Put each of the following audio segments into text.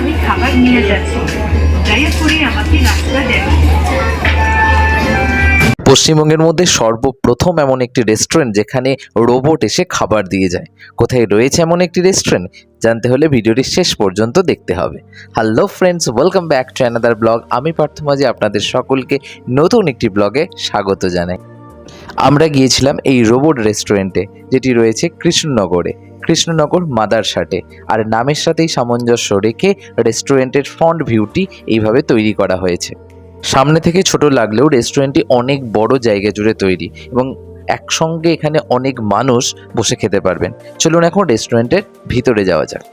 আমি খাবার নিয়ে যাচ্ছি। দয়া করে আমাকে রাস্তা পশ্চিমবঙ্গের মধ্যে সর্বপ্রথম এমন একটি রেস্টুরেন্ট যেখানে রোবট এসে খাবার দিয়ে যায়। কোথায় রয়েছে এমন একটি রেস্টুরেন্ট? জানতে হলে ভিডিওটি শেষ পর্যন্ত দেখতে হবে। Hello friends welcome back to another blog আমি পার্থ মাঝি, আপনাদের সকলকে নতুন একটি ব্লগে স্বাগত জানাই। আমরা গিয়েছিলাম এই রোবট রেস্টুরেন্টে, যেটি রয়েছে কৃষ্ণনগরে। কৃষ্ণনগর মাদারসাটে আর নামের সাথেই সামঞ্জস্য রেখে রেস্টুরেন্টের ফ্রন্ট ভিউটি এইভাবে তৈরি করা হয়েছে। সামনে থেকে ছোট লাগলেও রেস্টুরেন্টটি অনেক বড় জায়গা জুড়ে তৈরি এবং একসঙ্গে এখানে অনেক মানুষ বসে খেতে পারবেন। চলুন এখন রেস্টুরেন্টের ভিতরে যাওয়া যাক।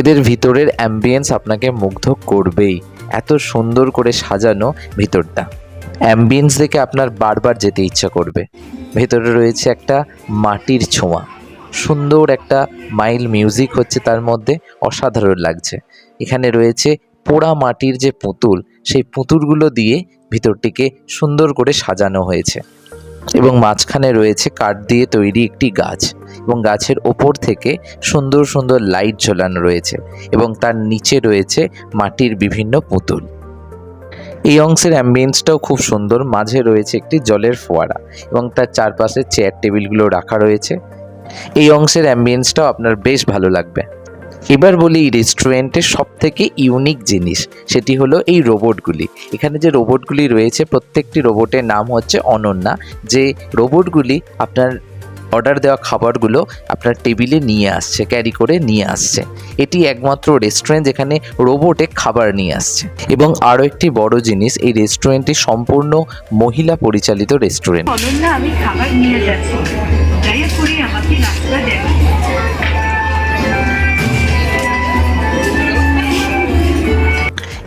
এদের ভিতরের অ্যাম্বিয়েন্স আপনাকে মুগ্ধ করবেই। এত সুন্দর করে সাজানো ভিতরটা। অ্যাম্বিয়েন্স দেখে আপনার বারবার যেতে ইচ্ছা করবে। ভেতরে রয়েছে একটা মাটির ছোঁয়া। সুন্দর একটা মাইল মিউজিক হচ্ছে তার মধ্যে, অসাধারণ লাগছে। এখানে রয়েছে পোড়া মাটির যে পুতুল, সেই পুতুলগুলো দিয়ে ভিতরটিকে সুন্দর করে সাজানো হয়েছে। এবং মাঝখানে রয়েছে কাঠ দিয়ে তৈরি একটি গাছ এবং গাছের ওপর থেকে সুন্দর সুন্দর লাইট ঝোলানো রয়েছে এবং তার নিচে রয়েছে মাটির বিভিন্ন পুতুল। এই অংশের অ্যাম্বিয়েন্সটাও খুব সুন্দর। মাঝে রয়েছে একটি জলের ফোয়ারা এবং তার চারপাশে চেয়ার টেবিলগুলো রাখা রয়েছে। এই অংশের অ্যাম্বিয়েন্সটাও আপনার বেশ ভালো লাগবে। এবার বলি রেস্টুরেন্টের সব থেকে ইউনিক জিনিস, সেটি হলো এই রোবটগুলি এখানে যে রোবটগুলি রয়েছে, প্রত্যেকটি রোবটের নাম হচ্ছে অনন্যা। যে রোবটগুলি আপনার অর্ডার দেওয়া খাবারগুলো আপনার টেবিলে নিয়ে আসছে ক্যারি করে নিয়ে আসছে। এটি একমাত্র রেস্টুরেন্ট যেখানে রোবটে খাবার নিয়ে আসছে। এবং আরও একটি বড় জিনিস, এই রেস্টুরেন্টটি সম্পূর্ণ মহিলা পরিচালিত রেস্টুরেন্ট আমি খাবার নিয়ে যাচ্ছি।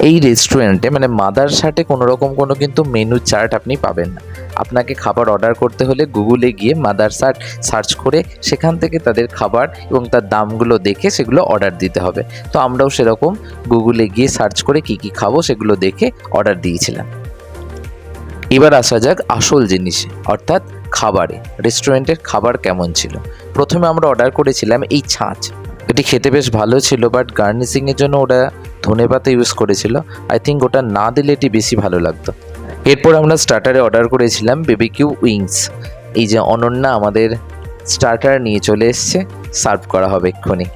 এই রেস্টুরেন্টে মানে মাদার সাটে কোনো রকম কোনো কিন্তু মেনু চার্ট আপনি পাবেন না। আপনাকে খাবার অর্ডার করতে হলে গুগলে গিয়ে মাদার সাট সার্চ করে সেখান থেকে তাদের খাবার এবং তার দামগুলো দেখে সেগুলো অর্ডার দিতে হবে। তো আমরাও সেরকম গুগলে গিয়ে সার্চ করে কি কি খাব সেগুলো দেখে অর্ডার দিয়েছিলাম। এবার আসা যাক আসল জিনিসে, অর্থাৎ খাবারে রেস্টুরেন্টের খাবার কেমন ছিল। প্রথমে আমরা অর্ডার করেছিলাম এই ছাঁচ। এটি খেতে বেশ ভালো ছিল বাট গার্নিশিংয়ের জন্য ওরা ধনে পাতা ইউজ করেছিল। আই থিঙ্ক ওটা না দিলে এটি বেশি ভালো লাগতো। এরপর আমরা স্টার্টারে অর্ডার করেছিলাম বেবিকিউ উইংস এই যে অনন্যা আমাদের স্টার্টার নিয়ে চলে এসছে। সার্ভ করা হবে এক্ষুনি।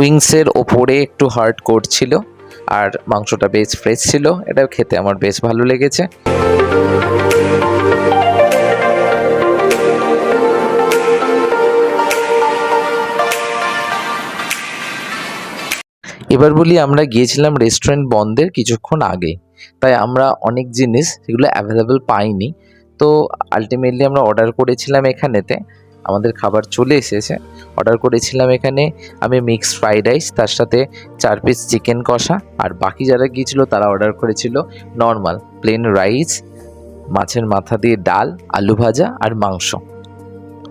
উইংসের ওপরে একটু হার্ড কোট ছিল। আর মাংসটা বেশ ফ্রেশ ছিল। এটাও খেতে আমার বেশ ভালো লেগেছে। এবার বলি, আমরা গিয়েছিলাম রেস্টুরেন্ট বন্ধের কিছুক্ষণ আগে। তাই আমরা অনেক জিনিস সেগুলো অ্যাভেলেবেল পাইনি। তো আলটিমেটলি আমরা অর্ডার করেছিলাম এখানেতে, আমাদের খাবার চলে এসেছে। অর্ডার করেছিলাম এখানে আমি মিক্সড ফ্রাইড রাইস তার সাথে চার পিস চিকেন কষা, আর বাকি যারা গিয়েছিল তারা অর্ডার করেছিল নর্মাল প্লেন রাইস মাছের মাথা দিয়ে ডাল, আলু ভাজা আর মাংস।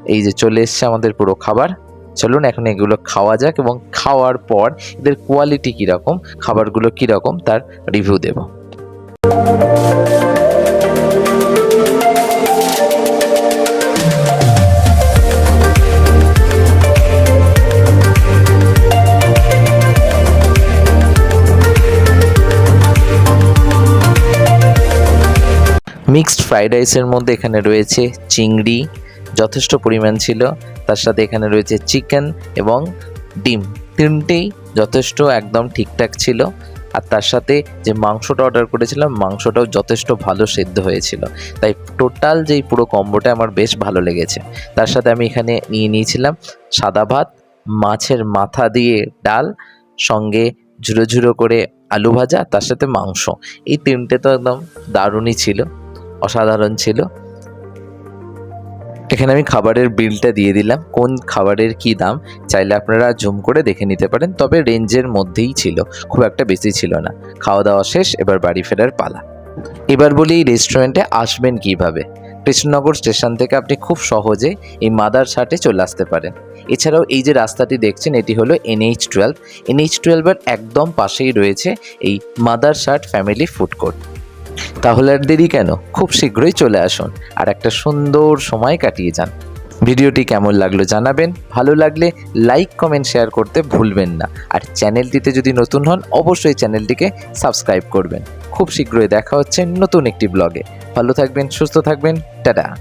এই যে চলে এসছে আমাদের পুরো খাবার। চলুন এখন এগুলো খাওয়া যাক এবং খাওয়ার পর এদের কোয়ালিটি কীরকম, খাবারগুলো কীরকম, তার রিভিউ দেব। মিক্সড ফ্রাইড রাইসের মধ্যে এখানে রয়েছে চিংড়ি, যথেষ্ট পরিমাণ ছিল। তার সাথে এখানে রয়েছে চিকেন এবং ডিম। তিনটেই যথেষ্ট একদম ঠিকঠাক ছিল। আর তার সাথে যে মাংসটা অর্ডার করেছিলাম, মাংসটাও যথেষ্ট ভালো সেদ্ধ হয়েছিল। তাই টোটাল যেই পুরো কম্বোটা আমার বেশ ভালো লেগেছে। তার সাথে আমি এখানে নিয়ে নিয়েছিলাম সাদা ভাত, মাছের মাথা দিয়ে ডাল, সঙ্গে ঝুড়ো ঝুড়ো করে আলু ভাজা, তার সাথে মাংস। এই তিনটে তো একদম দারুণই ছিল। অসাধারণ ছিল। এখানে আমি খাবারের বিলটা দিয়ে দিলাম। কোন খাবারের কি দাম, চাইলে আপনারা জুম করে দেখে নিতে পারেন, তবে রেঞ্জের মধ্যেই ছিল, খুব একটা বেশি ছিল না। খাওয়া দাওয়া শেষ, এবার বাড়ি ফেরার পালা। এবার বলি এই রেস্টুরেন্টে আসবেন কীভাবে? কৃষ্ণনগর স্টেশন থেকে আপনি খুব সহজে এই মাদার শার্টে চলে আসতে পারেন। এছাড়াও এই যে রাস্তাটি দেখছেন, এটি হলো এনএইচ টুয়েলভ এনএইচ টুয়েলভের একদম পাশেই রয়েছে এই mother shirt family food court তাহলে আর দেরি কেন? খুব শীঘ্রই চলে আসুন আর একটা সুন্দর সময় কাটিয়ে যান। ভিডিওটি কেমন লাগল জানাবেন, ভালো লাগলে লাইক, কমেন্ট, শেয়ার করতে ভুলবেন না। আর চ্যানেলটিতে যদি নতুন হন, অবশ্যই চ্যানেলটিকে সাবস্ক্রাইব করবেন। খুব শীঘ্রই দেখা হচ্ছে নতুন একটি ব্লগে। ভালো থাকবেন, সুস্থ থাকবেন, টাটা।